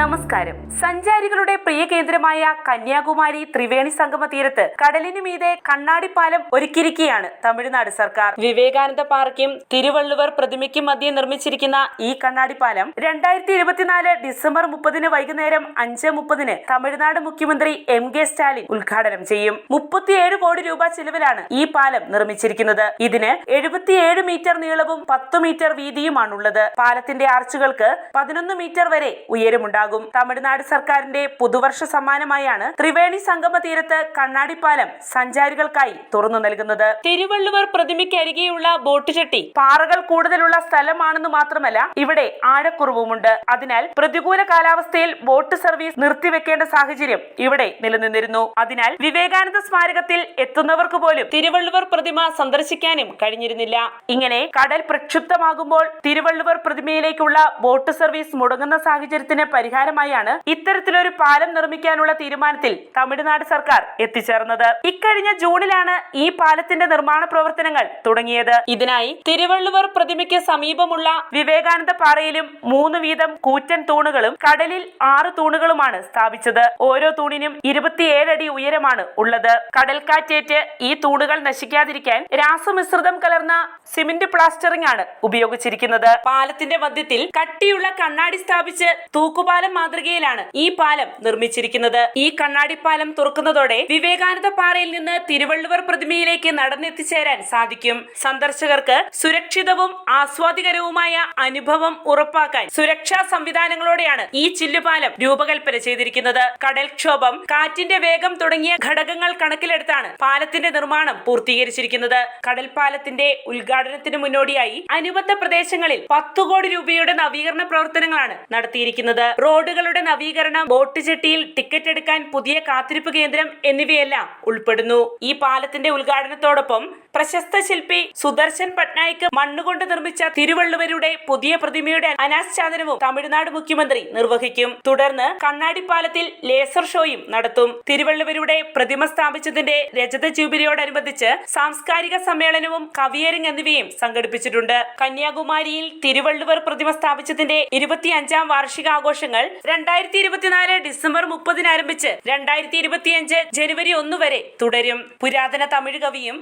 നമസ്കാരം. സഞ്ചാരികളുടെ പ്രിയ കേന്ദ്രമായ കന്യാകുമാരി ത്രിവേണി സംഗമ തീരത്ത് കടലിനു മീതെ കണ്ണാടിപ്പാലം ഒരുക്കിയിരിക്കുകയാണ് തമിഴ്നാട് സർക്കാർ. വിവേകാനന്ദ പാർക്കും തിരുവള്ളുവർ പ്രതിമയ്ക്കും മധ്യേ നിർമ്മിച്ചിരിക്കുന്ന ഈ കണ്ണാടിപ്പാലം രണ്ടായിരത്തി ഇരുപത്തിനാല് ഡിസംബർ മുപ്പതിന് വൈകുന്നേരം അഞ്ച് മുപ്പതിന് തമിഴ്നാട് മുഖ്യമന്ത്രി എം കെ സ്റ്റാലിൻ ഉദ്ഘാടനം ചെയ്യും. മുപ്പത്തിയേഴ് കോടി രൂപ ചിലവിലാണ് ഈ പാലം നിർമ്മിച്ചിരിക്കുന്നത്. ഇതിന് എഴുപത്തിയേഴ് മീറ്റർ നീളവും പത്ത് മീറ്റർ വീതിയുമാണുള്ളത്. പാലത്തിന്റെ ആർച്ചുകൾക്ക് പതിനൊന്ന് മീറ്റർ വരെ ഉയരമുണ്ടാകും. തമിഴ്നാട് സർക്കാരിന്റെ പുതുവർഷ സമ്മാനമായാണ് ത്രിവേണി സംഗമ തീരത്ത് കണ്ണാടിപ്പാലം സഞ്ചാരികൾക്കായി തുറന്നു നൽകുന്നത്. തിരുവള്ളുവർ പ്രതിമയ്ക്കരികെയുള്ള ബോട്ട് ചെട്ടി പാറകൾ കൂടുതലുള്ള സ്ഥലമാണെന്ന് മാത്രമല്ല ഇവിടെ ആഴക്കുറവുമുണ്ട്. അതിനാൽ പ്രതികൂല കാലാവസ്ഥയിൽ ബോട്ട് സർവീസ് നിർത്തിവെക്കേണ്ട സാഹചര്യം ഇവിടെ നിലനിന്നിരുന്നു. അതിനാൽ വിവേകാനന്ദ സ്മാരകത്തിൽ എത്തുന്നവർക്ക് പോലും തിരുവള്ളുവർ പ്രതിമ സന്ദർശിക്കാനും കഴിഞ്ഞിരുന്നില്ല. ഇങ്ങനെ കടൽ പ്രക്ഷുബ്ധമാകുമ്പോൾ തിരുവള്ളുവർ പ്രതിമയിലേക്കുള്ള ബോട്ട് സർവീസ് മുടങ്ങുന്ന സാഹചര്യത്തിന് പരിഹാരമായാണ് ഇത്തരത്തിലൊരു പാലം നിർമ്മിക്കാനുള്ള തീരുമാനത്തിൽ തമിഴ്നാട് സർക്കാർ എത്തിച്ചേർന്നത്. ഇക്കഴിഞ്ഞ ജൂണിലാണ് ഈ പാലത്തിന്റെ നിർമ്മാണ പ്രവർത്തനങ്ങൾ തുടങ്ങിയത്. ഇതിനായി തിരുവള്ളുവർ പ്രതിമയ്ക്ക് സമീപമുള്ള വിവേകാനന്ദ പാറയിലും മൂന്ന് വീതം കൂറ്റൻ തൂണുകളും കടലിൽ ആറ് തൂണുകളുമാണ് സ്ഥാപിച്ചത്. ഓരോ തൂണിനും ഇരുപത്തിയേഴ് അടി ഉയരമാണ് ഉള്ളത്. കടൽക്കാറ്റേറ്റ് ഈ തൂണുകൾ നശിക്കാതിരിക്കാൻ രാസമിശ്രിതം കലർന്ന സിമന്റ് പ്ലാസ്റ്ററിംഗ് ആണ് ഉപയോഗിച്ചിരിക്കുന്നത്. പാലത്തിന്റെ മധ്യത്തിൽ കട്ടിയുള്ള കണ്ണാടി സ്ഥാപിച്ച് തൂക്കുപാലം മാതൃകയിലാണ് ഈ പാലം നിർമ്മിച്ചിരിക്കുന്നത്. ഈ കണ്ണാടി പാലം തുറക്കുന്നതോടെ വിവേകാനന്ദ പാറയിൽ നിന്ന് തിരുവള്ളുവർ പ്രതിമയിലേക്ക് നടന്നെത്തിച്ചേരാൻ സാധിക്കും. സന്ദർശകർക്ക് സുരക്ഷിതവും ആസ്വാദികരവുമായ അനുഭവം ഉറപ്പാക്കാൻ സുരക്ഷാ സംവിധാനങ്ങളോടെയാണ് ഈ ചില്ലുപാലം രൂപകൽപ്പന ചെയ്തിരിക്കുന്നത്. കടൽക്ഷോഭം കാറ്റിന്റെ വേഗം തുടങ്ങിയ ഘടകങ്ങൾ കണക്കിലെടുത്താണ് പാലത്തിന്റെ നിർമ്മാണം പൂർത്തീകരിച്ചിരിക്കുന്നത്. കടൽപ്പാലത്തിന്റെ ഉദ്ഘാടനത്തിന് മുന്നോടിയായി അനുബന്ധ പ്രദേശങ്ങളിൽ പത്തു കോടി രൂപയുടെ നവീകരണ പ്രവർത്തനങ്ങളാണ് നടത്തിയിരിക്കുന്നത്. റോഡുകളുടെ നവീകരണം ബോട്ട് ജെട്ടിയിൽ ടിക്കറ്റ് എടുക്കാൻ പുതിയ കാത്തിരിപ്പ് കേന്ദ്രം എന്നിവയെല്ലാം ഉൾപ്പെടുന്നു. ഈ പാലത്തിന്റെ ഉദ്ഘാടനത്തോടൊപ്പം പ്രശസ്ത ശില്പി സുദർശൻ പട്നായിക് മണ്ണുകൊണ്ട് നിർമ്മിച്ച തിരുവള്ളുവരുടെ പുതിയ പ്രതിമയുടെ അനാച്ഛാദനവും തമിഴ്നാട് മുഖ്യമന്ത്രി നിർവഹിക്കും. തുടർന്ന് കണ്ണാടിപ്പാലത്തിൽ ലേസർ ഷോയും നടത്തും. തിരുവള്ളുവരുടെ പ്രതിമ സ്ഥാപിച്ചതിന്റെ രജത ജൂബിലിയോടനുബന്ധിച്ച് സാംസ്കാരിക സമ്മേളനവും കവിയറിംഗ് എന്നിവയും സംഘടിപ്പിച്ചിട്ടുണ്ട്. കന്യാകുമാരിയിൽ തിരുവള്ളുവർ പ്രതിമ സ്ഥാപിച്ചതിന്റെ ഇരുപത്തിയഞ്ചാം വാർഷികാഘോഷങ്ങൾ രണ്ടായിരത്തി ഇരുപത്തിനാല് ഡിസംബർ മുപ്പതിന് ആരംഭിച്ച് രണ്ടായിരത്തി ഇരുപത്തിയഞ്ച് ജനുവരി ഒന്ന് വരെ തുടരും. പുരാതന തമിഴ് കവിയും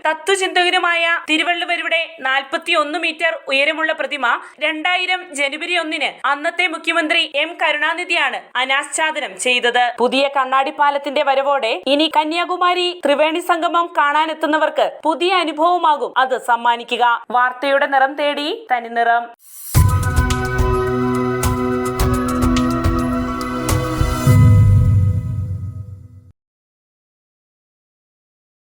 തത്വചിന്തകനുമായ തിരുവള്ളുവരുടെ നാൽപ്പത്തി ഒന്ന് മീറ്റർ ഉയരമുള്ള പ്രതിമ രണ്ടായിരം ജനുവരി ഒന്നിന് അന്നത്തെ മുഖ്യമന്ത്രി എം കരുണാനിധിയാണ് അനാച്ഛാദനം ചെയ്തത്. പുതിയ കണ്ണാടിപ്പാലത്തിന്റെ വരവോടെ ഇനി കന്യാകുമാരി ത്രിവേണി സംഗമം കാണാനെത്തുന്നവർക്ക് പുതിയ അനുഭവമാകും അത് സമ്മാനിക്കുക. വാർത്തയുടെ നിറം തേടി തനി നിറം